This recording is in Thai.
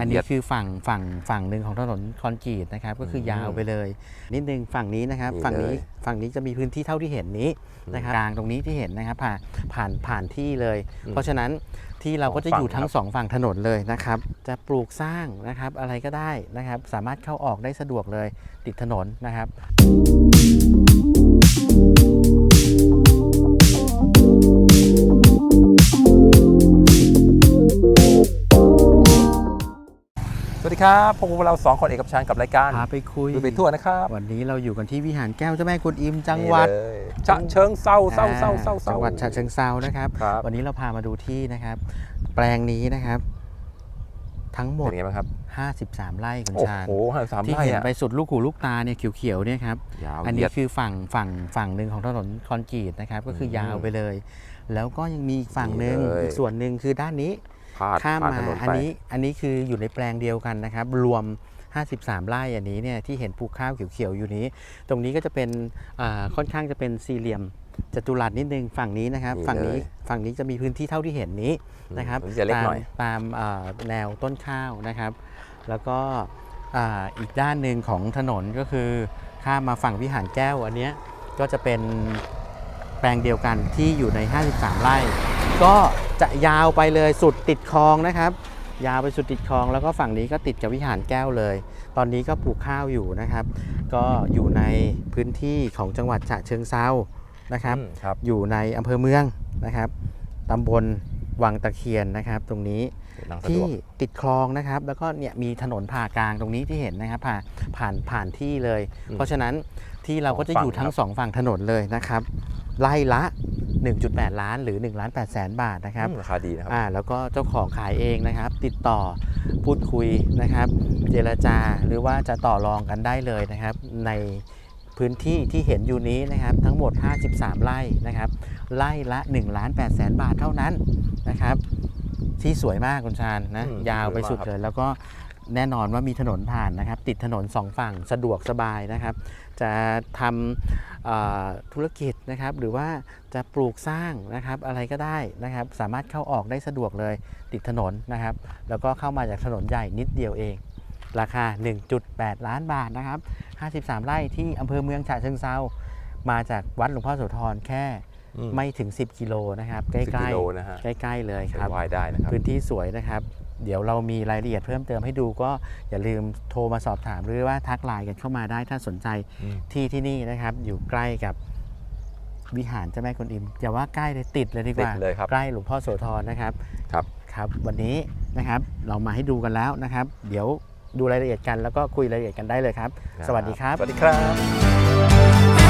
อันเหนี้ยียดคือฝั่งฝั่งฝั่งหนึ่งของถนนคอนกรีตนะครับก็คืออมยาวไปเลย นิดนึงฝั่งนี้นะครับนี่ฝั่งนี้เลยฝั่งนี้จะมีพื้นที่เท่าที่เห็นนี้นะครับกลางตรงนี้ที่เห็นนะครับผ่านผ่านผ่านที่เลยอืมเพราะฉะนั้นที่เราก็จะสองฝั่งอยู่ทั้งครับสองฝั่งถนนเลยนะครับ จะปลูกสร้างนะครับอะไรก็ได้นะครับ สามารถเข้าออกได้สะดวกเลยติดถนนนะครับ ดีครับพวกเราสองคนเอกกับชานกับรายการพาไปคุยดูไปทั่วนะครับวันนี้เราอยู่กันที่วิหารแก้วเจ้าแม่กุนอิมจังหวัดนี่เลยฉะเชิงเศร้าเศร้าเศร้าเศร้าเศร้าจังหวัดฉะเชิงเซานะครับครับ วันนี้เราพามาดูที่นะครับ แปลงนี้นะครับ ทั้งหมดเป็นไงบ้างครับ53 ไร่คุณโอ้ชาญโหห้าสามที่ไร่เห็นอะไปสุดลูกหูลูกตาเนี่ยเขียวๆเนี่ยครับยาวอันเหยีนี้ยดคือฝั่งฝั่งฝั่งหนึ่งของถนนคอนกรีตนะครับ ก็คืออมยาวไปเลย แล้วก็ยังมีอีกฝั่งหนึ่งนี่เลยอีกส่วนหนึ่งคือด้านนี้ พาดข้ามผ่านมาถนนอันไปนี้อันนี้คืออยู่ในแปลงเดียวกันนะครับ รวม 53 ไร่อันนี้เนี่ยที่เห็นปลูกข้าวเขียวๆอยู่นี้ ตรงนี้ก็จะเป็นอ่าค่อนข้างจะเป็นสี่เหลี่ยมจัตุรัสนิดนึงฝั่งนี้นะครับนี่ฝั่งนี้เลยฝั่งนี้จะมีพื้นที่เท่าที่เห็นนี้นะครับอืมจะเล็กตามหน่อยตามอ่าแนวต้นข้าวนะครับ แล้วก็อ่าอีกด้านหนึ่งของถนนก็คือข้ามมาฝั่งวิหารแก้วอันเนี้ยก็จะเป็นแปลงเดียวกันที่อยู่ใน 53 ไร่ ก็จะยาวไปเลยสุดติดคลองนะครับ ยาวไปสุดติดคลอง แล้วก็ฝั่งนี้ก็ติดกับวิหารแก้วเลย ตอนนี้ก็ปลูกข้าวอยู่นะครับ ก็อยู่ในพื้นที่ของจังหวัดฉะเชิงเซานะครับอืมครับอยู่ในอำเภอเมืองนะครับตำบลวังตะเคียนนะครับ ตรงนี้นั่งสะดที่วกติดคลองนะครับ แล้วก็เนี่ยมีถนนผ่ากลางตรงนี้ที่เห็นนะครับผ่านผ่านผ่านที่เลยอืมเพราะฉะนั้นที่เราก็จะสองอยู่ฝั่งทั้งครับสองฝั่งถนนเลยนะครับไล่ละ 1.8 ล้านหรือ1ล้าน8แสนบาทนะครับอืมราคาดีนะครับอ่าแล้วก็เจ้าของขายเองนะครับ ติดต่อพูดคุยนะครับ เจรจาหรือว่าจะต่อรองกันได้เลยนะครับ ในพื้นที่ที่เห็นอยู่นี้นะครับทั้งหมด 53 ไร่นะครับไร่ละ1ล้าน8แสนบาทเท่านั้นนะครับที่สวยมากคุณชาญนะอืมยาวไปสวยมากสุดครับเลยแล้วก็ แน่นอนว่ามีถนนผ่านนะครับ ติดถนนสองฝั่งสะดวกสบายนะครับ จะทำเอ่อธุรกิจนะครับ หรือว่าจะปลูกสร้างนะครับอะไรก็ได้นะครับ สามารถเข้าออกได้สะดวกเลย ติดถนนนะครับ แล้วก็เข้ามาจากถนนใหญ่นิดเดียวเอง ราคา 1.8 ล้านบาทนะครับ 53 ไร่ที่อำเภอเมืองฉะเชิงเซามาจากวัดหลวงพ่อโสธรแค่อืมไม่ถึง 10 กิโลนะครับ ใกสิบล้กิโลนะฮะๆใกล้ๆเลยครับวายได้นะครับพื้นที่สวยนะครับ เดี๋ยวเรามีรายละเอียดเพิ่มเติมให้ดูก็อย่าลืมโทรมาสอบถามหรือว่าทักไลน์กันเข้ามาได้ถ้าสนใจอืมที่ที่นี่นะครับ อยู่ใกล้กับวิหารเจ้าแม่กวนอิมอย่าว่าใกล้เลยติดเลยดีกว่าติดเลยครับ ใกล้หลวงพ่อโสธรนะครับครับ ครับ วันนี้นะครับเรามาให้ดูกันแล้วนะครับ เดี๋ยวดูรายละเอียดกันแล้วก็คุยรายละเอียดกันได้เลยครับ สวัสดีครับ สวัสดีครับ